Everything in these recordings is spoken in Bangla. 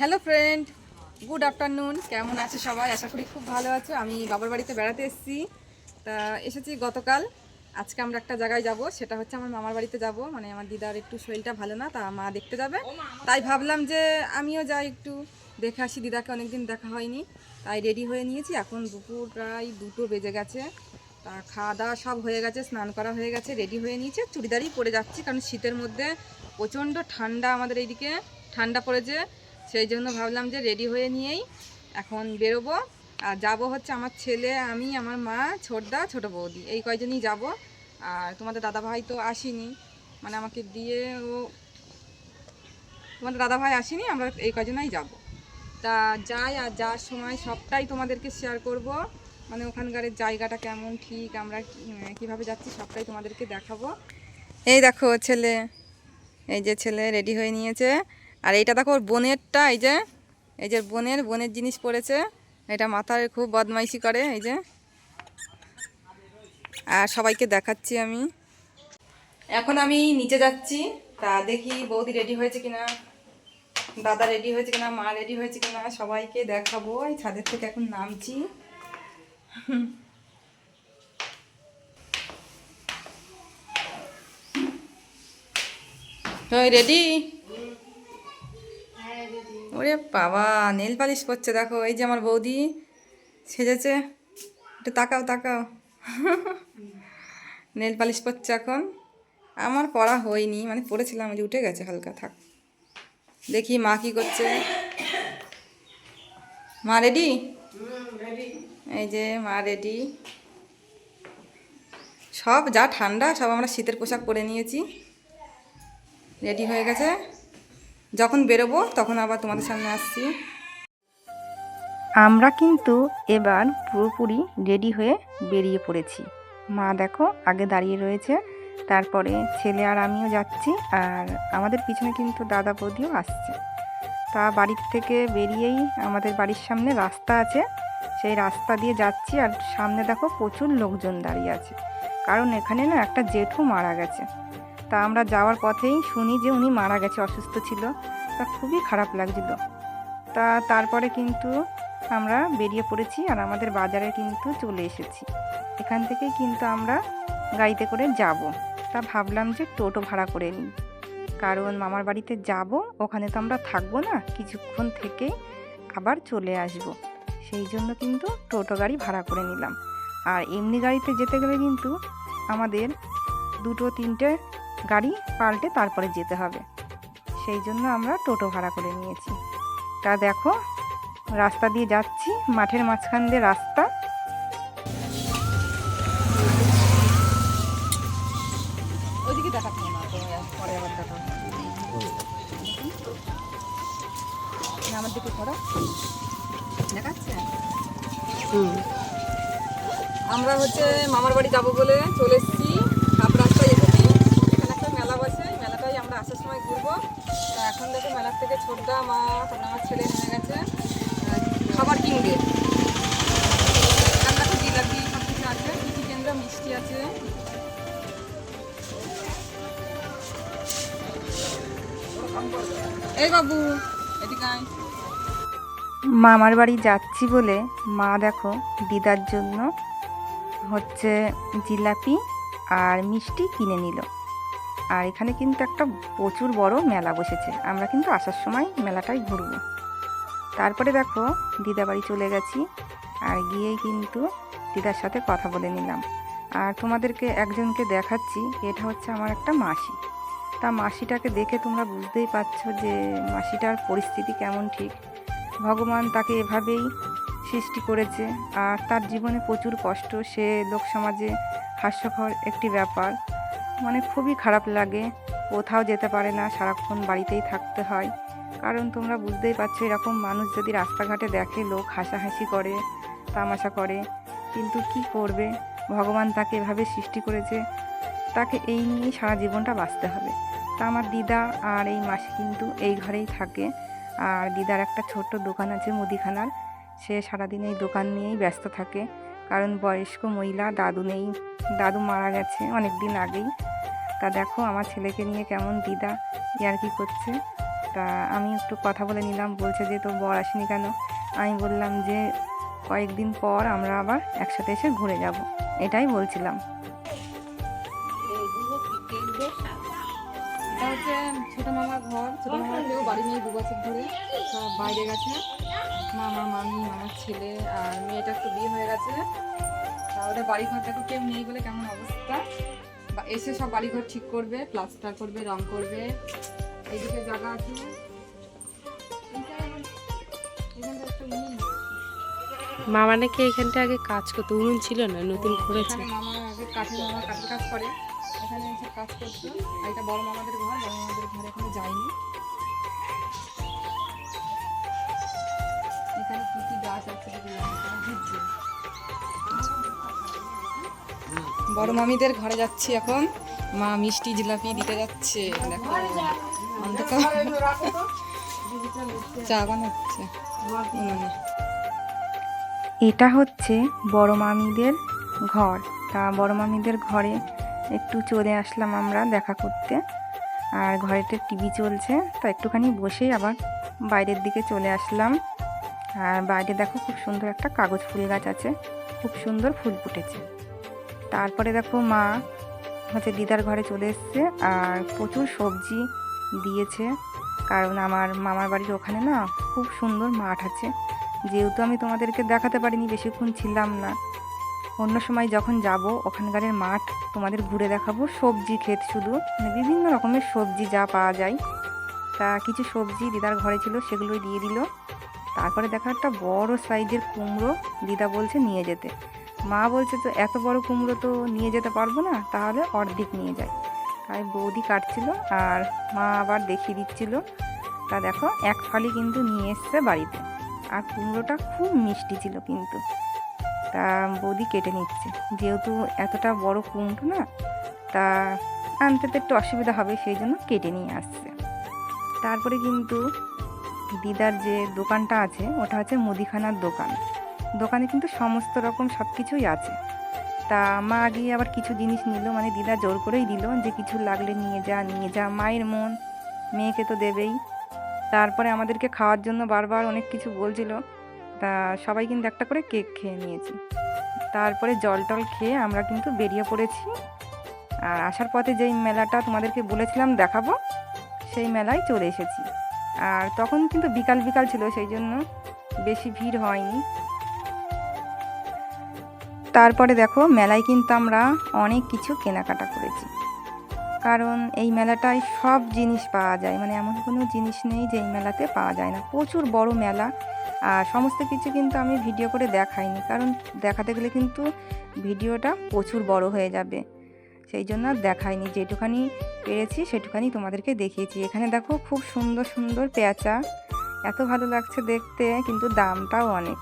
হ্যালো ফ্রেন্ড গুড আফটারনুন কেমন আছে সবাই? আশা করি খুব ভালো আছো। আমি বাবার বাড়িতে বেড়াতে এসেছি। তা এসেছি গতকাল। আজকে আমরা একটা জায়গায় যাব। সেটা হচ্ছে আমার মামার বাড়িতে যাব। মানে আমার দিদার একটু শরীরটা ভালো না তা মা দেখতে যাবে। তাই ভাবলাম যে আমিও যাই একটু। দেখে আসি দিদাকে অনেকদিন দেখা হয়নি। তাই রেডি হয়ে নিয়েছি। এখন দুপুর প্রায় দুটো বেজে গেছে। তা খাওয়া দাওয়া সব হয়ে গেছে স্নান করা হয়ে গেছে রেডি হয়ে নিয়েছে। চুড়িদারই পরে যাচ্ছি কারণ শীতের মধ্যে প্রচণ্ড ঠান্ডা আমাদের এইদিকে। ঠান্ডা পড়েছে। সেই জন্য ভাবলাম যে রেডি হয়ে নিয়েই এখন বেরোবো। আর যাব হচ্ছে আমার ছেলে, আমি, আমার মা, ছোটদা, ছোট বৌদি। এই কয়জনই যাব। আর তোমাদের দাদা ভাই তো আসেনি। মানে আমাকে দিয়ে ও তোমাদের দাদা ভাই আসেনি, আমরা এই কয়জনই যাব। তা যাই আর যাওয়ার সময় সবটাই তোমাদেরকে শেয়ার করব। মানে ওখানকার জায়গাটা কেমন, ঠিক, আমরা কি- কীভাবে যাচ্ছি সবটাই তোমাদেরকে দেখাবো। এই দেখো ছেলে, এই যে ছেলে রেডি হয়ে নিয়েছে। আর এইটা দেখো ওর বোনেরটা, এই যে এই যে বোনের বোনের জিনিস পড়েছে। এটা মাথায় খুব বদমাইশি করে, এই যে। আর সবাইকে দেখাচ্ছি আমি। এখন আমি নিচে যাচ্ছি। তা দেখি বৌদি রেডি হয়েছে কিনা, দাদা রেডি হয়েছে কিনা, মা রেডি হয়েছে কিনা, সবাইকে দেখাবো। এই ছাদের থেকে এখন নামছি। রেডি ওরে বাবা নেল পালিশ করছে দেখো এই যে আমার বৌদি সেজেছে। একটু তাকাও তাকাও। নেল পালিশ করছে এখন। আমার পড়া হয়নি মানে পড়েছিলাম যে উঠে গেছে হালকা থাক। দেখি মা কি করছে। মা রেডি। এই যে মা রেডি। সব যা ঠান্ডা সব আমরা শীতের পোশাক পরে নিয়েছি। রেডি হয়ে গেছে। যখন বেরোবো, তখন আবার তোমাদের সামনে আসছি। আমরা কিন্তু এবার পুরোপুরি রেডি হয়ে বেরিয়ে পড়েছি। মা দেখো, আগে দাঁড়িয়ে রয়েছে, তারপরে ছেলে আর আমিও যাচ্ছি, আর আমাদের পিছনে কিন্তু দাদা বৌদিও আসছে। তা বাড়ির থেকে বেরিয়েই আমাদের বাড়ির সামনে রাস্তা আছে। সেই রাস্তা দিয়ে যাচ্ছি, আর সামনে দেখো প্রচুর লোকজন দাঁড়িয়ে আছে। কারণ এখানে না একটা জেঠু মারা গেছে। তা আমরা যাওয়ার পথেই শুনি যে উনি মারা গেছে, অসুস্থ ছিল। তা খুবই খারাপ লাগছিল। তা তারপরে কিন্তু আমরা বেরিয়ে পড়েছি আর আমাদের বাজারে কিন্তু চলে এসেছি। এখান থেকেই কিন্তু আমরা গাড়িতে করে যাব। তা ভাবলাম যে টোটো ভাড়া করে নিই। কারণ মামার বাড়িতে যাব, ওখানে তো আমরা থাকব না, কিছুক্ষণ থেকেই আবার চলে আসব। সেই জন্য কিন্তু টোটো গাড়ি ভাড়া করে নিলাম। আর এমনি গাড়িতে যেতে গেলে কিন্তু আমাদের দুটো, তিনটে গাড়ি পাল্টে তারপরে যেতে হবে। সেই জন্য আমরা টোটো ভাড়া করে নিয়েছি। তা দেখো রাস্তা দিয়ে যাচ্ছি মাঠের মাঝখান দিয়ে রাস্তা। ওইদিকে পরে আবার আমার দিকে করো দেখাচ্ছে? আমরা হচ্ছে মামার বাড়ি যাব বলে চলে এসেছি। মেলার থেকে ছোটদা মা তারপরে আমার ছেলে নেমে গেছে খাবার কিনবে। দেখো জিলাপি সব কিছু আছে কেন্দ্র মিষ্টি আছে। এই বাবু, এদিকে। মামার বাড়ি যাচ্ছি বলে মা দেখো দিদার জন্য হচ্ছে জিলাপি আর মিষ্টি কিনে নিল। আর এখানে কিন্তু একটা প্রচুর বড় মেলা বসেছে। আমরা কিন্তু আসার সময় মেলাটাই ঘুরবো। তারপরে দেখো দিদা বাড়ি চলে গেছি আর গিয়েই কিন্তু দিদার সাথে কথা বলে নিলাম। আর তোমাদেরকে একজনকে দেখাচ্ছি, এটা হচ্ছে আমার একটা মাসি। তা মাসিটাকে দেখে তোমরা বুঝতেই পারছ যে মাসিটার পরিস্থিতি কেমন ঠিক। ভগবান তাকে এভাবেই সৃষ্টি করেছে আর তার জীবনে প্রচুর কষ্ট। সে লোক সমাজে হাস্যকর একটি ব্যাপার। মানে খুবই খারাপ লাগে। কোথাও যেতে পারে না, সারাক্ষণ বাড়িতেই থাকতে হয়। কারণ তোমরা বুঝতেই পারছ, এরকম মানুষ যদি রাস্তাঘাটে দেখে, লোক হাসাহাসি করে, তামাশা করে, কিন্তু কি করবে? ভগবান তাকে এভাবে সৃষ্টি করেছে, তাকে এই নিয়েই সারা জীবনটা বাঁচতে হবে। তা আমার দিদা আর এই মাসি কিন্তু এই ঘরেই থাকে। আর দিদার একটা ছোট্ট দোকান আছে মুদিখানার। সে সারাদিন এই দোকান নিয়েই ব্যস্ত থাকে। কারণ বয়স্ক মহিলা, দাদু নেই। দাদু মারা গেছে অনেক দিন আগেই। তা দেখো আমার ছেলেকে নিয়ে কেমন দিদা ইয়ার্কি করছে? তা আমি একটু কথা বলে নিলাম। বলছে যে তো বর আসেনি কেন? আমি বললাম যে, কয়েকদিন পর আমরা আবার একসাথে এসে ঘুরে যাব। এটাই বলছিলাম। ছোট বাড়ি নেই দু বছর ধরে সব বাইরে গেছে। মামা মামি মামার ছেলে আর মেয়েটা একটু বিয়ে হয়ে গেছে। তা ওদের বাড়ি ঘর দেখো কেউ নেই বলে কেমন অবস্থা? বা এসে সব বাড়ি ঘর ঠিক করবে প্লাস্টার করবে রং করবে। এইদিকে জায়গা আছে। মামা নাকি এখানটা আগে কাজ করতো? উনুন ছিল না নতুন করেছে। মামা আগে কাঠের মামা কাঠের কাজ করে। এখানে এসে কাজ করতো আর এটা বড় মামাদের ঘর, বড় মামাদের ঘরে এখনও যায়নি এখানে কি কি গাছ আছে। বড় মামিদের ঘরে যাচ্ছি এখন। মা মিষ্টি জিলাপি দিতে যাচ্ছে। এটা হচ্ছে বড় মামিদের ঘর। তা বড় মামিদের ঘরে একটু চলে আসলাম আমরা দেখা করতে। আর ঘরেতে টিভি চলছে, তা একটুখানি বসেই আবার বাইরের দিকে চলে আসলাম। আর বাইরে দেখো খুব সুন্দর একটা কাগজ ফুল গাছ আছে, খুব সুন্দর ফুল ফুটেছে। তারপরে দেখো মা হচ্ছে দিদার ঘরে চলে এসছে, আর প্রচুর সবজি দিয়েছে। কারণ আমার মামার বাড়ির ওখানে না খুব সুন্দর মাঠ আছে। যেহেতু আমি তোমাদেরকে দেখাতে পারিনি, বেশিক্ষণ ছিলাম না। অন্য সময় যখন যাব, ওখানকারের মাঠ তোমাদের ঘুরে দেখাবো। সবজি, ক্ষেত শুধু। মানে বিভিন্ন রকমের সবজি যা পাওয়া যায়। তা কিছু সবজি দিদার ঘরে ছিল, সেগুলোই দিয়ে দিল। তারপরে দেখা একটা বড় সাইজের কুমড়ো দিদা বলছে নিয়ে যেতে। মা বলছে, তো এত বড় কুমড়ো তো নিয়ে যেতে পারব না, তাহলে অর্ধেক নিয়ে যায় তাই বৌদি কাটছিল আর মা আবার দেখিয়ে দিচ্ছিল। তা দেখো, এক ফালি কিন্তু নিয়ে এসছে বাড়িতে। আর কুমড়োটা খুব মিষ্টি ছিল কিন্তু। তা বৌদি কেটে নিচ্ছে। যেহেতু এতটা বড় কুমড়ো না, তা আনতে তো একটু অসুবিধা হবে, সেই জন্য কেটে নিয়ে আসছে। তারপরে কিন্তু দিদার যে দোকানটা আছে, ওটা হচ্ছে মুদিখানার দোকান। দোকানে কিন্তু সমস্ত রকম সব কিছুই আছে। তা মা আগে আবার কিছু জিনিস নিল মানে দিদা জোর করেই দিল যে কিছু লাগলে নিয়ে যা নিয়ে যা, মায়ের মন, মেয়েকে তো দেবেই। তারপরে আমাদেরকে খাওয়ার জন্য বারবার অনেক কিছু বলছিল। তা সবাই কিন্তু একটা করে কেক খেয়ে নিয়েছি। তারপরে জল টল খেয়ে আমরা কিন্তু বেরিয়ে পড়েছি। আর আসার পথে যেই মেলাটা তোমাদেরকে বলেছিলাম দেখাবো, সেই মেলায় চলে এসেছি। আর তখন কিন্তু বিকাল বিকাল ছিল, সেই জন্য বেশি ভিড় হয়নি। তারপরে দেখো, মেলায় কিন্তু আমরা অনেক কিছু কেনাকাটা করেছি। কারণ এই মেলাটায় সব জিনিস পাওয়া যায় মানে এমন কোনো জিনিস নেই যে এই মেলাতে পাওয়া যায় না। প্রচুর বড় মেলা আর সমস্ত কিছু কিন্তু আমি ভিডিও করে দেখাইনি, কারণ দেখাতে গেলে কিন্তু ভিডিওটা প্রচুর বড় হয়ে যাবে। সেই জন্য আর দেখাইনি, যেটুখানি পেরেছি সেটুখানি তোমাদেরকে দেখিয়েছি। এখানে দেখো খুব সুন্দর সুন্দর পেঁচা, এত ভালো লাগছে দেখতে, কিন্তু দামটাও অনেক।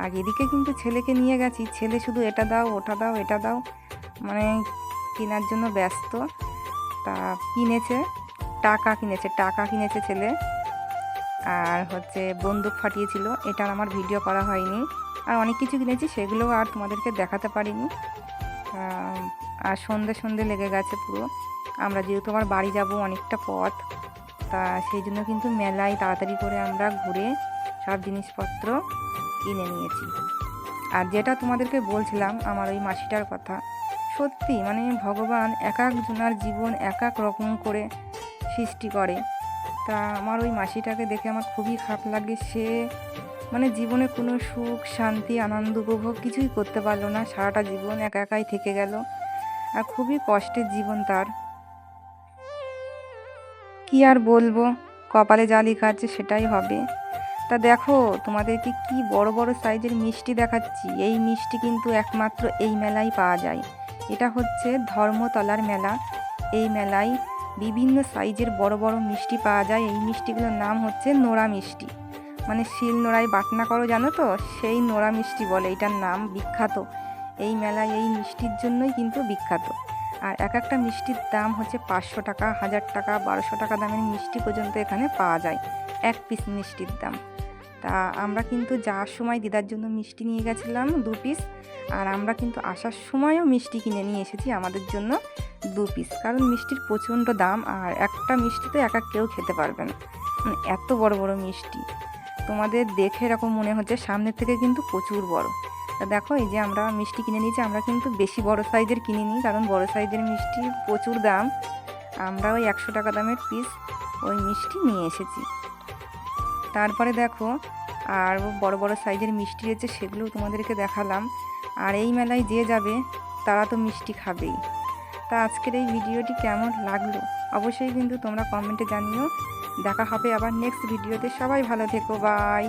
আর এদিকে কিন্তু ছেলেকে নিয়ে গেছি, ছেলে শুধু এটা দাও, ওটা দাও, এটা দাও মানে কেনার জন্য ব্যস্ত। তা কিনেছে, টাকা কিনেছে টাকা কিনেছে ছেলে। আর হচ্ছে বন্দুক ফাটিয়েছিল। এটা আর আমার ভিডিও করা হয়নি। আর অনেক কিছু কিনেছি সেগুলো আর তোমাদেরকে দেখাতে পারিনি। আর সন্ধে সন্ধে লেগে গেছে পুরো। আমরা যেহেতু আমার বাড়ি যাব অনেকটা পথ, তা সেই জন্য কিন্তু মেলায় তাড়াতাড়ি করে আমরা ঘুরে সব জিনিসপত্র কিনে নিয়েছি। আর যেটা তোমাদেরকে বলছিলাম, আমার ওই মাসিটার কথা, সত্যি মানে ভগবান এক একজনার জীবন এক এক রকম করে সৃষ্টি করে। তা আমার ওই মাসিটাকে দেখে আমার খুবই খারাপ লাগে। সে মানে জীবনে কোনো সুখ, শান্তি, আনন্দ উপভোগ কিছুই করতে পারল না। সারাটা জীবন একা একাই থেকে গেল। আর খুবই কষ্টের জীবন তার। কি আর বলব? কপালে যা লেখা আছে সেটাই হবে। তা দেখো, তোমাদেরকে কি বড় বড় সাইজের মিষ্টি দেখাচ্ছি। এই মিষ্টি কিন্তু একমাত্র এই মেলায় পাওয়া যায়। এটা হচ্ছে ধর্মতলার মেলা। এই মেলায় বিভিন্ন সাইজের বড় বড় মিষ্টি পাওয়া যায়। এই মিষ্টিগুলোর নাম হচ্ছে নোড়া মিষ্টি। মানে শিল নোড়ায় বাটনা করো, জানো তো? সেই নোড়া মিষ্টি বলে, এটার নাম বিখ্যাত। এই মেলায় এই মিষ্টির জন্যই কিন্তু বিখ্যাত। আর এক একটা মিষ্টির দাম হচ্ছে পাঁচশো টাকা, হাজার টাকা, বারোশো টাকা দামের মিষ্টি পর্যন্ত এখানে পাওয়া যায়, এক পিস মিষ্টির দাম। তা আমরা কিন্তু যাওয়ার সময় দিদার জন্য মিষ্টি নিয়ে গেছিলাম, দু পিস। আর আমরা কিন্তু আসার সময়ও মিষ্টি কিনে নিয়ে এসেছি আমাদের জন্য। দু পিস কারণ মিষ্টির প্রচণ্ড দাম আর একটা মিষ্টি তো একা কেউ খেতে পারবে না। মানে এত বড় বড় মিষ্টি। তোমাদের দেখে এরকম মনে হচ্ছে সামনের থেকে কিন্তু প্রচুর বড়। তা দেখো, এই যে আমরা মিষ্টি কিনে নিয়েছি, আমরা কিন্তু বেশি বড় সাইজের কিনে নিই, কারণ বড় সাইজের মিষ্টি প্রচুর দাম। আমরা ওই একশো টাকা দামের পিস ওই মিষ্টি নিয়ে এসেছি। তারপরে দেখো, আর বড় বড় সাইজের মিষ্টি রয়েছে সেগুলো তোমাদেরকে দেখালাম। আর এই মেলায় যে যাবে, তারা তো মিষ্টি খাবেই। তা আজকের এই ভিডিওটি কেমন লাগল? অবশ্যই কিন্তু তোমরা কমেন্টে জানিও। দেখা হবে আবার নেক্সট ভিডিওতে সবাই ভালো থেকো। বাই